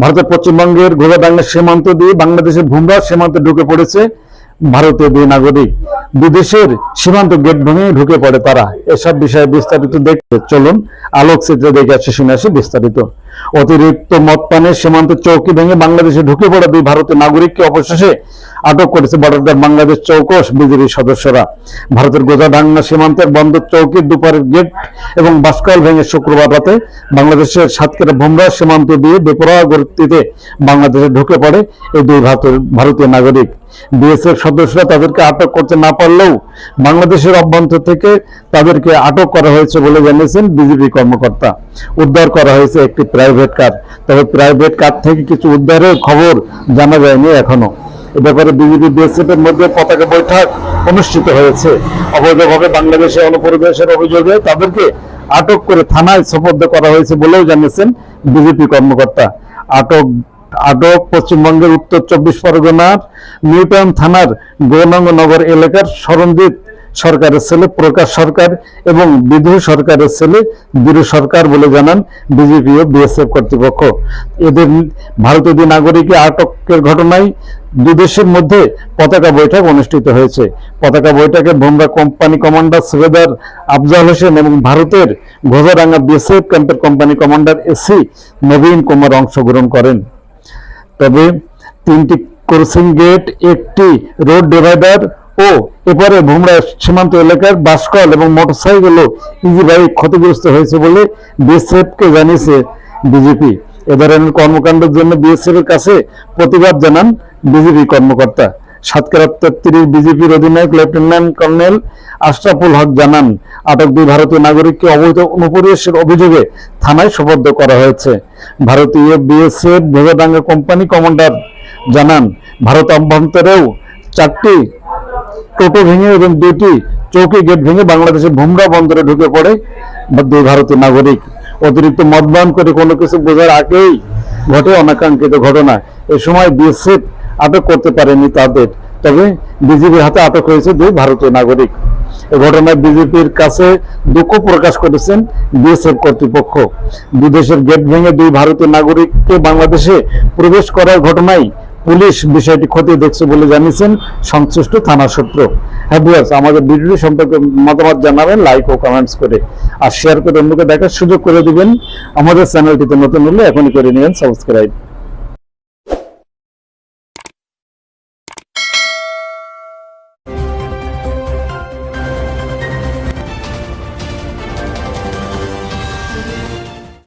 ভারতের পশ্চিমবঙ্গের ঘোড়াডাঙ্গা সীমান্ত দিয়ে বাংলাদেশের ভুমরা সীমান্তে ঢুকে পড়েছে। ভারতীয় দুই নাগরিক দুদেশের সীমান্ত গেট ভেঙে ঢুকে পড়ে তারা। এসব বিষয়ে বিস্তারিত দেখতে চলুন। আলোক চিত্রে দেখে আসছে শুনে আসি বিস্তারিত। অতিরিক্ত মদ পানের সীমান্ত চৌকি ভেঙে বাংলাদেশে ঢুকে পড়া দুই ভারতীয় নাগরিককে অবশেষে আটক করেছে বর্ডার বাংলাদেশ চৌকস বিজিবির সদস্যরা। ভারতের গোজাডাঙ্গা সীমান্তের বন্দর চৌকি দুপারের গেট এবং বাসকাল ভেঙে শুক্রবার রাতে বাংলাদেশের সাতক্ষীরা ভুমরা সীমান্ত দিয়ে বেপরোয়া গতিতে বাংলাদেশে ঢুকে পড়ে এই দুই ভারতীয় নাগরিক। বিএসএফ সদস্যরা তাদেরকে আটক করতে না পারলেও বাংলাদেশের অভ্যন্তর থেকে তাদেরকে আটক করা হয়েছে বলে জানিয়েছেন বিজেপি কর্মকর্তা। উদ্ধার করা হয়েছে একটি প্রাইভেট কার তবে প্রাইভেট কার থেকে কিছু উদ্ধারের খবর জানা যায়নি এখনও। এ ব্যাপারে বিজেপি বিএসএফ এর মধ্যে পতাকা বৈঠক অনুষ্ঠিত হয়েছে। অবৈধভাবে বাংলাদেশে অনুপ্রবেশের অভিযোগে তাদেরকে আটক করে থানায় সোপর্দ করা হয়েছে বলেও জানিয়েছেন বিজেপি কর্মকর্তা। আটক আটক পশ্চিমবঙ্গের উত্তর চব্বিশ পরগনার নিউটাউন থানার গৌরাঙ্গ নগর এলাকার সরঞ্জিত সরকারের ছেলে, প্রকাশ সরকার এবং বিধু সরকারের ছেলে, বীরু সরকার বলে জানান বিজেপি ও বিএসএফ কর্তৃপক্ষ। এদের ভারতীয় নাগরিকের আটকের ঘটনায় দুদেশের মধ্যে পতাকা বৈঠক অনুষ্ঠিত হয়েছে। পতাকা বৈঠকে ভোমরা কোম্পানি কমান্ডার সুবেদার আফজাল হোসেন এবং ভারতের ঘোজারাঙ্গা বিএসএফ ক্যাম্পের কোম্পানি কমান্ডার এসি নবীন কুমার অংশগ্রহণ করেন। তবে তিনটি ক্রসিং গেট একটি রোড ডিভাইডার ও এপারে ভুমরা সীমান্ত এলাকার বাসকল এবং মোটরসাইকেলও ইজি বাইক ক্ষতিগ্রস্ত হয়েছে বলে বিএসএফকে জানিয়েছে বিজেপি। এ ধরনের কর্মকাণ্ডের জন্য বিএসএফ এর কাছে প্রতিবাদ জানান বিজেপি কর্মকর্তা। সাতক্ষীরা তেত্রিশ বিজেপির অধিনায়ক লেফটেন্যান্ট কর্নেল আশরাফুল হক জানান, আটক দুই ভারতীয় নাগরিককে অবৈধ অনুপ্রবেশের অভিযোগে থানায় সোপর্দ করা হয়েছে। ভারতীয় বিএসএফ ভোগাডাঙ্গা কোম্পানি কমান্ডার জানান, ভারত অভ্যন্তরেও চারটি টোটো ভেঙে এবং দুটি চৌকি গেট ভেঙে বাংলাদেশের ভুমরা বন্দরে ঢুকে পড়ে দুই ভারতীয় নাগরিক। অতিরিক্ত মতদান করে কোনো কিছু বোঝার আগেই ঘটে অনাকাঙ্ক্ষিত ঘটনা। এ সময় বিএসএফ আটক করতে পারেনি তাদের। তবে বিজেপির হাতে আটক হয়েছে দুই ভারতীয় নাগরিক। এ ঘটনায় বিজেপির কাছে দুঃখ প্রকাশ করেছেন বিএসএফ কর্তৃপক্ষ। দুদেশের গেট ভেঙে দুই ভারতীয় নাগরিককে বাংলাদেশে প্রবেশ করার ঘটনায় পুলিশ বিষয়টি খতিয়ে দেখছে বলে জানিয়েছেন সংশ্লিষ্ট থানা সূত্র। হ্যাঁ আমাদের ভিডিওটি সম্পর্কে মতামত জানাবেন লাইক ও কমেন্টস করে। আর শেয়ার করে অন্যকে দেখার সুযোগ করে দিবেন। আমাদের চ্যানেলটিতে নতুন হলে এখনই করে নেবেন সাবস্ক্রাইব